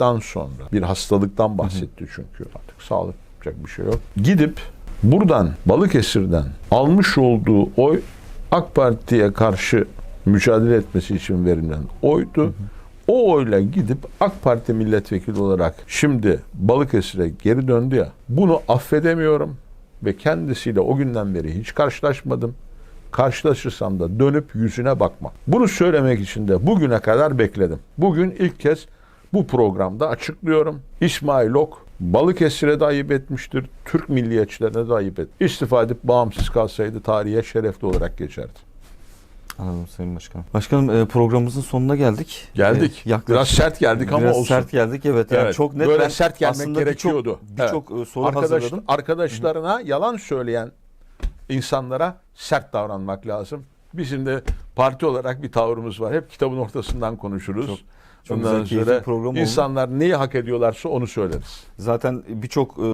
Dan sonra bir hastalıktan bahsetti çünkü artık sağlık yapacak bir şey yok. Gidip buradan Balıkesir'den almış olduğu oy AK Parti'ye karşı mücadele etmesi için verilen oydu. O oyla gidip AK Parti milletvekili olarak şimdi Balıkesir'e geri döndü ya. Bunu affedemiyorum ve kendisiyle o günden beri hiç karşılaşmadım. Karşılaşırsam da dönüp yüzüne bakmam. Bunu söylemek için de bugüne kadar bekledim. Bugün ilk kez bu programda açıklıyorum. İsmail Ok Balıkesir'e de ayıp etmiştir. Türk milliyetçilerine de ayıp et. İstifa edip bağımsız kalsaydı tarihe şerefli olarak geçerdi. Anladım Sayın Başkanım. Başkanım e, programımızın sonuna geldik. Geldik. E, yaklaşık- Biraz sert geldik ama Biraz olsun. sert geldik evet. Yani Evet, çok net. böyle Ben sert gelmek aslında gerekiyordu. Birçok birçok, e, soru Arkadaş, hazırladım. arkadaşlarına yalan söyleyen insanlara sert davranmak lazım. Bizim de parti olarak bir tavrımız var. Hep kitabın ortasından konuşuruz. Çok- çok Ondan güzel, sonra bir program oldu. insanlar neyi hak ediyorlarsa onu söyleriz. Zaten birçok e,